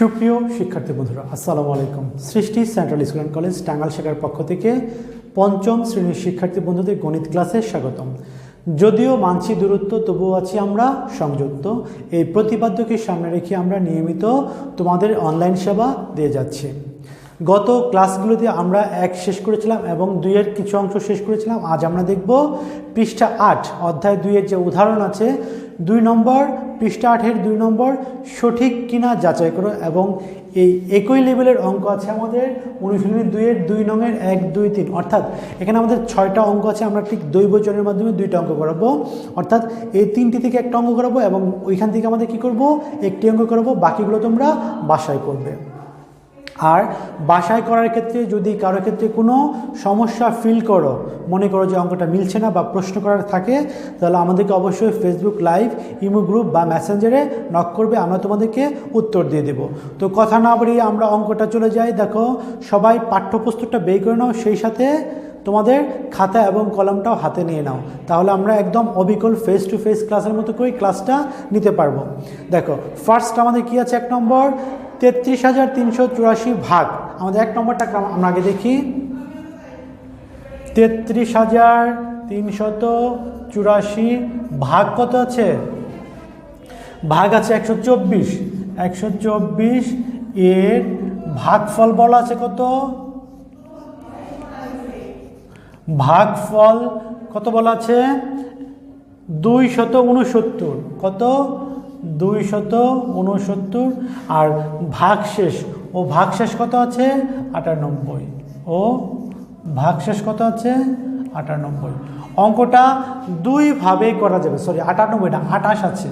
সুপ্রিয় শিক্ষার্থী বন্ধুরা, আসসালামু আলাইকুম। Srishti central school and college Tangail শাখার পক্ষ থেকে পঞ্চম শ্রেণির শিক্ষার্থী বন্ধুদের গণিত ক্লাসে স্বাগতম। যদিও মানছি দূরত্ব, তবুও আছি আমরা সংযুক্ত। এই প্রতিপাদ্যকে সামনে রেখে আমরা নিয়মিত তোমাদের অনলাইন সেবা দিয়ে যাচ্ছি। গত ক্লাসগুলোতে আমরা এক শেষ করেছিলাম এবং দুইয়ের কিছু অংশ শেষ করেছিলাম। আজ আমরা দেখব পৃষ্ঠা আট, অধ্যায় দুইয়ের যে উদাহরণ আছে, দুই নম্বর, পৃষ্ঠা আটের দুই নম্বর, সঠিক কিনা যাচাই করো এবং এই একই লেভেলের অঙ্ক আছে আমাদের অনুশীলনী দুইয়ের দুই নঙের এক, দুই, তিন। অর্থাৎ এখানে আমাদের ছয়টা অঙ্ক আছে, আমরা ঠিক দৈবচনের মাধ্যমে দুইটা অঙ্ক করাবো। অর্থাৎ এই তিনটি থেকে একটা অঙ্ক করাবো এবং ওইখান থেকে আমাদের কি করব? একটি অঙ্ক করাবো, বাকিগুলো তোমরা বাসায় করবে। আর বাসায় করার ক্ষেত্রে যদি কারও ক্ষেত্রে কোনো সমস্যা ফিল করো, মনে করো যে অঙ্কটা মিলছে না বা প্রশ্ন করার থাকে, তাহলে আমাদেরকে অবশ্যই ফেসবুক লাইভ ইমো গ্রুপ বা মেসেঞ্জারে নক করবে, আমরা তোমাদেরকে উত্তর দিয়ে দেব। তো কথা না বাড়িয়ে আমরা অঙ্কটা চলে যাই। দেখো, সবাই পাঠ্যপুস্তকটা বের করে নাও, সেই সাথে তোমাদের খাতা এবং কলমটাও হাতে নিয়ে নাও। তাহলে আমরা একদম অবিকল ফেস টু ফেস ক্লাসের মতো করে ক্লাসটা নিতে পারব। দেখো ফার্স্ট আমাদের কি আছে? এক নম্বর তেত্রিশ হাজার তিনশো চুরাশি ভাগ। আমাদের এক নম্বরটা আমরা আগে দেখি। তেত্রিশ হাজার তিনশত চুরাশি ভাগ কত আছে? ভাগ আছে একশো চব্বিশ। একশো চব্বিশ এর ভাগফল বলা আছে কত? ভাগফল কত বলা আছে? দুই শত উনসত্তর। কত? দুই শত উনসত্তর আর ভাগশেষ, ও ভাগশেষ কত আছে? আটানব্বই। ও ভাগশেষ কত আছে? আটানব্বই। অঙ্কটা দুইভাবে করা যাবে। সরি আটানব্বই না, আটাশ আছে।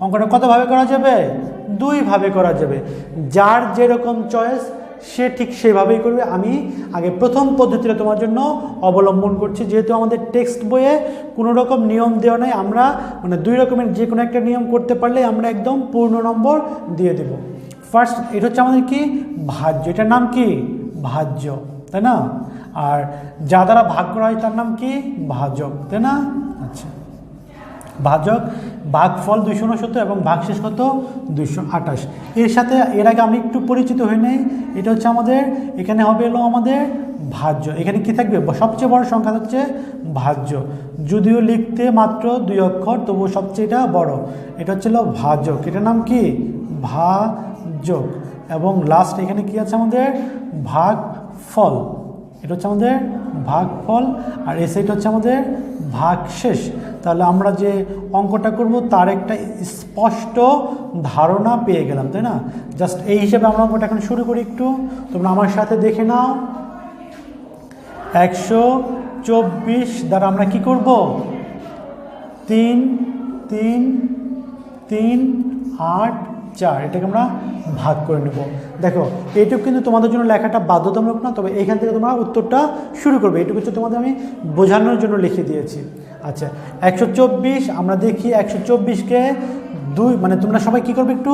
অঙ্কটা কতভাবে করা যাবে? দুইভাবে করা যাবে। যার যেরকম চয়েস সে ঠিক সেভাবেই করবে। আমি আগে প্রথম পদ্ধতিটা তোমার জন্য অবলম্বন করছি। যেহেতু আমাদের টেক্সট বইয়ে কোনো রকম নিয়ম দেওয়া নাই, আমরা মানে দুই রকমের যে কোনো একটা নিয়ম করতে পারলে আমরা একদম পূর্ণ নম্বর দিয়ে দেব। ফার্স্ট এটা হচ্ছে আমাদের কি? ভাজ্য। এটার নাম কি? ভাজ্য। তাই না? আর যা দ্বারা ভাগ করা হয় তার নাম কি? ভাজক। তাই না? আচ্ছা। ভাজক ভাগফল দুইশো উনসত্তর এবং ভাগশেষ কত? দুইশো আঠাশ। এর সাথে, এর আগে আমি একটু পরিচিত হয়ে নেই, এটা হচ্ছে আমাদের, এখানে হবে এলো আমাদের ভাজ্য। এখানে কি থাকবে? সবচেয়ে বড় সংখ্যা হচ্ছে ভাজ্য। যদিও লিখতে মাত্র দুই অক্ষর, তবুও সবচেয়ে এটা বড়। এটা হচ্ছে হলো ভাজক এটার নাম কি? ভাজক এবং লাস্ট এখানে কি আছে আমাদের? ভাগ ফল এটা হচ্ছে আমাদের ভাগফল, আর এ সাইড হচ্ছে আমাদের ভাগশেষ তাহলে আমরা যে অঙ্কটা করব তার একটা স্পষ্ট ধারণা পেয়ে গেলাম, তাই না? জাস্ট এই হিসেবে আমরা অঙ্কটা এখন শুরু করি একটু। তোমরা আমার সাথে দেখে নাও। একশো চব্বিশ দ্বারা আমরা কি করব? তিন তিন তিন, আট, চার, এটাকে আমরা ভাগ করে নেব। দেখো, এইটুকু কিন্তু তোমাদের জন্য লেখাটা বাধ্যতামূলক না, তবে এখান থেকে তোমরা উত্তরটা শুরু করবে। এইটুকু হচ্ছে তোমাদের আমি বোঝানোর জন্য লিখে দিয়েছি। আচ্ছা একশো চব্বিশ, আমরা দেখি একশো চব্বিশকে দুই মানে তোমরা সবাই কি করবে একটু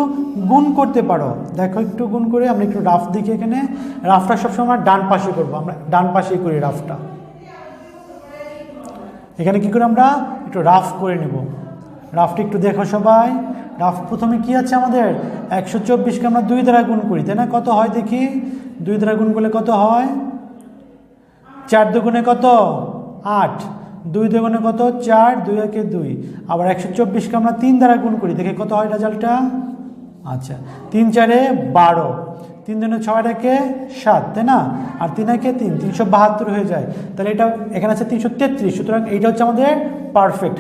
গুণ করতে পারো। দেখো, একটু গুণ করে আমরা একটু রাফ দেখি এখানে। রাফটা সবসময় আমরা ডান পাশে করব, আমরা ডান পাশেই করি রাফটা। এখানে কি করে আমরা একটু রাফ করে নেব। রাফটা একটু দেখো সবাই। প্রথমে কি আছে আমাদের? একশো চব্বিশকে আমরা দুই দ্বারা গুণ করি, তাই না? কত হয় দেখি? দুই দ্বারা গুণ করলে কত হয়? চার দুগুণে কত? আট। দুই দুগুণে কত? চার, দুই একে দুই। আবার একশো চব্বিশকে আমরা তিন দ্বারা গুণ করি, দেখে কত হয় রেজাল্টটা? আচ্ছা তিন চারে বারো। তিন দিনে ছয় একে সাত, তাই না? আর তিন একে তিন, তিনশো বাহাত্তর হয়ে যায়। তাহলে এটা এখানে আছে তিনশো তেত্রিশ, সুতরাং এইটা হচ্ছে আমাদের পারফেক্ট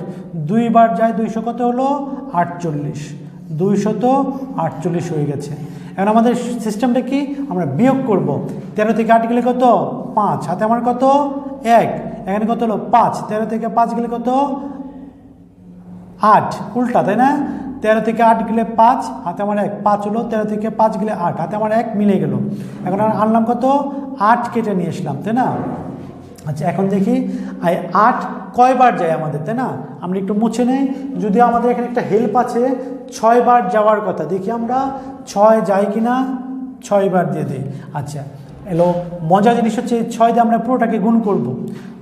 দুইবার যায় দুইশো কত হলো? আটচল্লিশ। দুইশত আটচল্লিশ হয়ে গেছে। এখন আমাদের সিস্টেমটা কি? আমরা বিয়োগ করব। তেরো থেকে আট গেলে কত? পাঁচ। হাতে আমার কত? এক। এখানে কত হলো? পাঁচ। তেরো থেকে পাঁচ গেলে কত? আট। উল্টা, তাই না? তেরো থেকে আট গেলে পাঁচ, হাতে আমার এক। পাঁচ হলো, তেরো থেকে পাঁচ গেলে আট। হাতে আমার এক মিলে গেল। এখন আনলাম কত? আট কেটে নিয়ে আসলাম, তাই না? আচ্ছা এখন দেখি আট কয়বার যায় আমাদের, তাই না? আমরা একটু মুছে নেই, যদিও আমাদের এখানে একটা হেল্প আছে, ছয়বার যাওয়ার কথা, দেখি আমরা ছয় যাই কি না ছয়বার দিয়ে দিই আচ্ছা এলো মজা জিনিস হচ্ছে ছয় দিয়ে আমরা পুরোটাকে গুণ করব,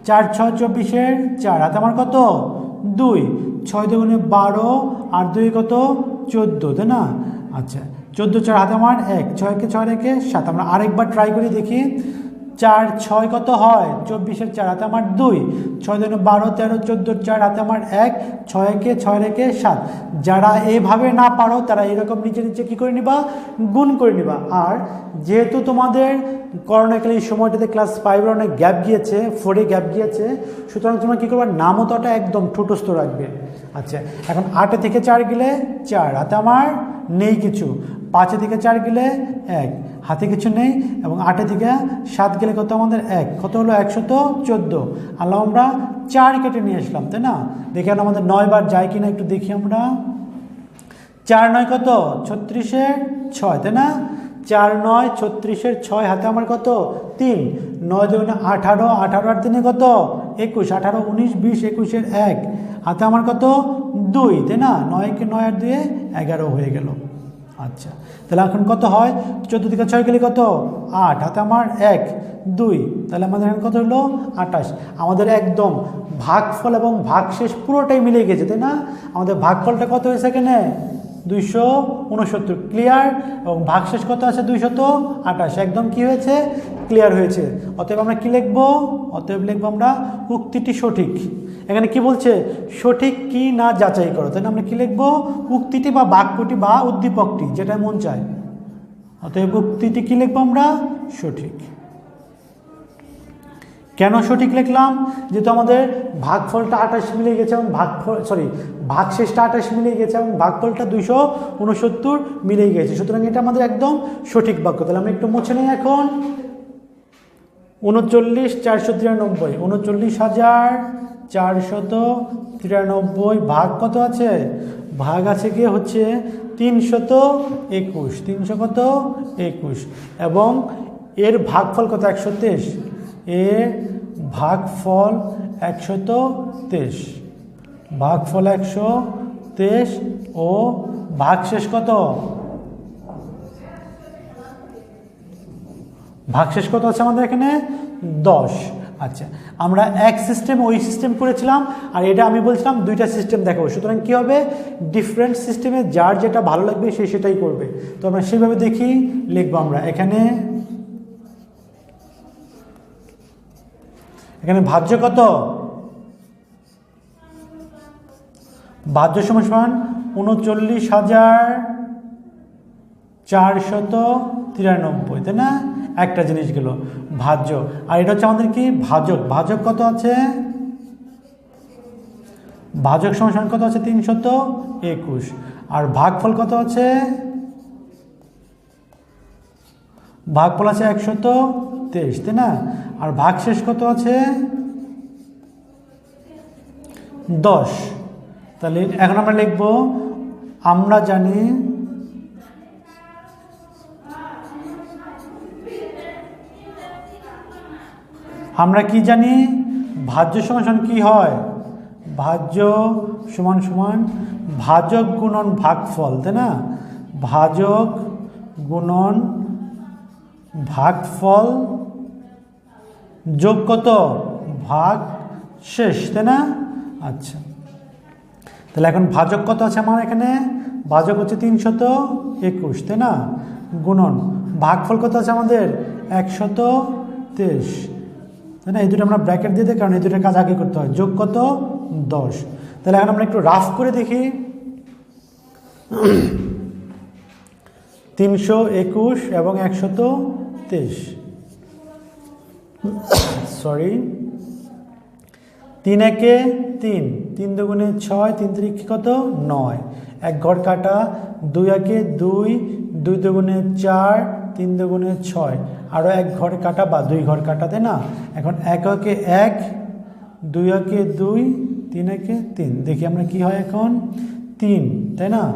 চার, ছয়, চব্বিশের চার, হাতে আমার কত? দুই, ছয় দুগুণে বারো, আর দুই কত? চোদ্দ, তাই না? আচ্ছা চোদ্দ, চার, হাতে আমার এক, ছয়কে, ছয় রেখে সাত, আমরা আরেকবার ট্রাই করে, দেখি চার ছয় কত হয়? চব্বিশের চার, হাতে আমার দুই। ছয় দিন বারো, তেরো চোদ্দোর চার, হাতে আমার এক। ছয়কে ছয় রেখে সাত। যারা এভাবে না পারো, তারা এরকম নিচে নিচে কী করে নিবা? গুণ করে নিবা। আর যেহেতু তোমাদের করোনাকালে এই সময়টাতে ক্লাস ফাইভের অনেক গ্যাপ গিয়েছে ফোরে গ্যাপ গিয়েছে, সুতরাং তোমরা কী করবে? নামতাটা একদম ঠুটস্থ রাখবে। আচ্ছা এখন আটে থেকে চার গেলে চার, হাতে আমার নেই কিছু। পাঁচে থেকে চার গেলে এক, হাতে কিছু নেই এবং আটে থেকে সাত গেলে কত আমাদের এক? কত হলো একশত চোদ্দ? আল্লাহ আমরা চার কেটে নিয়ে আসলাম, তাই না? দেখে আমাদের নয় বার যায় কিনা একটু দেখি আমরা। চার নয় কত? ছত্রিশের ছয়, তাই না? চার নয়, ছত্রিশের ছয়, হাতে আমার কত? তিন। নয় দুই আঠারো আঠারো আর তিনে কত? একুশ। আঠারো, উনিশ, বিশ, একুশের এক। হাতে আমার কত? দুই, তাই না? নয়কে নয় আর দুয়ে এগারো হয়ে গেল। আচ্ছা তাহলে এখন কত হয়? চোদ্দ থেকে ছয় গেলে কত? আট, হাতে আমার এক, দুই, তাহলে আমাদের এখন কত হলো? আঠাশ। আমাদের একদম ভাগফল এবং ভাগশেষ পুরোটাই মিলে গেছে, তাই না? আমাদের ভাগফলটা কত হয়েছে এখানে? দুইশো উনসত্তর। ক্লিয়ার এবং ভাগশেষ কত আছে? দুইশত আঠাশ। একদম কি হয়েছে? ক্লিয়ার হয়েছে। অতএব আমরা কি লিখব? অতএব লিখব আমরা উক্তিটি সঠিক। এখানে কি বলছে? সঠিক কি না যাচাই করো। তাই আমরা কি লিখব? উক্তিটি বা বাক্যটি বা উদ্দীপকটি যেটা মন চায়। অতএব উক্তিটি কি লিখব আমরা? সঠিক। কেন সঠিক লিখলাম? যেহেতু আমাদের ভাগফলটা আঠাশ মিলে গেছে এবং ভাগফল সরি ভাগশেষটা আঠাশ মিলে গেছে এবং ভাগফলটা দুইশো উনসত্তর মিলে গেছে। সুতরাং এটা আমাদের একদম সঠিক বাক্য। তাহলে আমরা একটু মুছে নেই এখন। উনচল্লিশ, চারশো তিরানব্বই, উনচল্লিশ হাজার চারশত তিরানব্বই ভাগ কত আছে? ভাগ আছে গিয়ে হচ্ছে তিনশত একুশ। তিনশো কত একুশ। এবং এর ভাগফল কত? একশো তেইশ। এর ভাগফল একশত তেইশ। ভাগফল একশো তেইশ ও ভাগশেষ কত? ভাগশেষ কত আছে আমাদের এখানে? দশ। আচ্ছা আমরা এক সিস্টেম ওই সিস্টেম করেছিলাম, আর এটা আমি বলছিলাম দুইটা সিস্টেম দেখাবো। সুতরাং কী হবে? ডিফারেন্ট সিস্টেমে যার যেটা ভালো লাগবে, সে সেটাই করবে। তো আমরা সেইভাবে দেখি, লিখব আমরা। এখানে এখানে ভাজ্য কত? ভাজ্য সমান সমান উনচল্লিশ হাজার চারশত তিরানব্বই, তাই না? একটা জিনিস গেল, ভাজ্য। আর এটা হচ্ছে আমাদের কি? ভাজক। ভাজক কত আছে? ভাজক সমান কত আছে? তিনশত একুশ। আর ভাগফল কত আছে? ভাগফল আছে একশত তেইশ, তাই না? আর ভাগ শেষ কত আছে? দশ। তাহলে এখন আমরা লিখব, আমরা জানি আমরা কি জানি? ভাজ্য সমান সমান কি হয়? ভাজ্য সমান সমান ভাজক গুণন ভাগফল, তাই না? ভাজক গুণন ভাগফল যোগ কত? ভাগ শেষ, তাই না? আচ্ছা। তাহলে এখন ভাজক কত আছে আমার এখানে? ভাজক হচ্ছে তিনশত একুশ, তাই না? গুণন। ভাগফল কত আছে আমাদের? একশত তেইশ। তাই না? এই দুটো আমরা ব্র্যাকেট দিয়ে দিই, কারণ এই দুটোর কাজ আগে করতে হয়। যোগ কত? দশ। তাহলে এখন আমরা একটু রাফ করে দেখি। তিনশো একুশ এবং একশত তেইশ। সরি তিন একে তিন। তিন দুগুণে ছয়, তিন তিরিখে কত? নয়। এক ঘর কাটা, দুই একে দুই দুই দুগুণে চার তিন দুগুণে ছয়। আরও এক ঘর কাটা বা দুই ঘর কাটাতে না? এখন এক একে এক, দুই একে দুই, তিন একে তিন। দেখি আমরা কি হয় এখন? তিন, তাই না?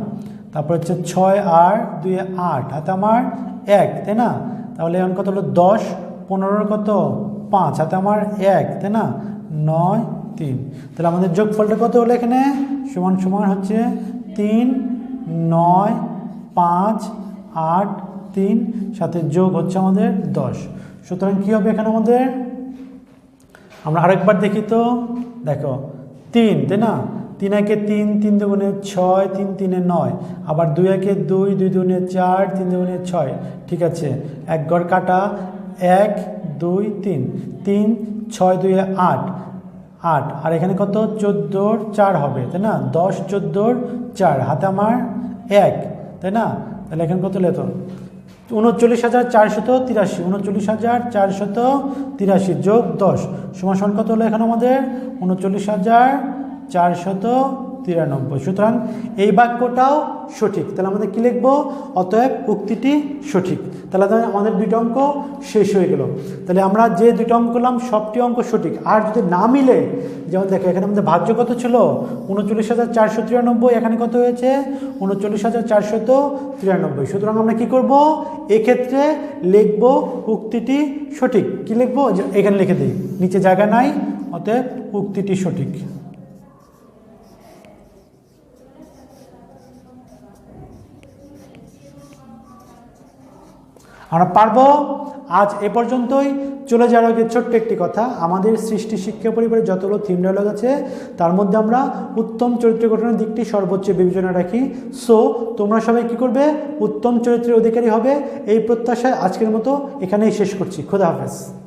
তারপর হচ্ছে ছয় আর দুই আট। হাতে আমার এক, তাই না? তাহলে এখন কত হলো? দশ, পনেরোর কত? পাঁচ। হাতে আমার এক, তাই না? নয়, তিন। তাহলে আমাদের যোগফলটা কত হলো এখানে? সমান সমান হচ্ছে তিন, নয়, পাঁচ, আট তিন, সাথে যোগ হচ্ছে আমাদের দশ। সুতরাং কী হবে এখানে আমাদের? আমরা আরেকবার দেখি তো। দেখো, তিন, তাই না? তিন একে তিন তিন দুগুণে ছয়, তিন তিনে নয়। আবার দুই একে দুই দুই দুগুণে চার, তিন দুগুণে ছয়। ঠিক আছে? এক গড় কাটা এক, দুই, তিন। তিন, ছয়, দুই, আট। আট। আর এখানে কত? চোদ্দোর চার হবে, তাই না? দশ, চোদ্দোর চার। হাতে আমার এক, তাই না? তাহলে এখানে কত লেতো উনচল্লিশ হাজার চারশত তিরাশি, উনচল্লিশ হাজার চারশত তিরাশি যোগ দশ। সমান কত হলো এখানে আমাদের। উনচল্লিশ হাজার চারশত তিরানব্বই। সুতরাং এই বাক্যটাও সঠিক। তাহলে আমাদের কী লিখব? অতএব উক্তিটি সঠিক। তাহলে আমাদের দুইটা অঙ্ক শেষ হয়ে গেল। তাহলে আমরা যে দুটো অঙ্ক করলাম, সবটি অঙ্ক সঠিক। আর যদি না মিলে, যেমন দেখো, এখানে আমাদের ভাজ্য কত ছিল? উনচল্লিশ হাজার চারশো তিরানব্বই। এখানে কত হয়েছে? উনচল্লিশ হাজার চারশত তিরানব্বই। সুতরাং আমরা কী করব? এক্ষেত্রে লিখব উক্তিটি সঠিক। কি লিখব? এখানে লিখে দিই। নিচে জায়গা নাই, অতএব উক্তিটি সঠিক। আমরা পারব। আজ এ পর্যন্তই। চলে যাওয়ার আগে ছোট্ট একটি কথা। আমাদের সৃষ্টি শিক্ষা পরিবারে যতগুলো থিম ডায়লগ আছে, তার মধ্যে আমরা উত্তম চরিত্র গঠনের দিকটি সর্বোচ্চ বিবেচনা রাখি। সো তোমরা সবাই কি করবে? উত্তম চরিত্রের অধিকারী হবে। এই প্রত্যাশায় আজকের মতো এখানেই শেষ করছি। খোদা হাফেজ।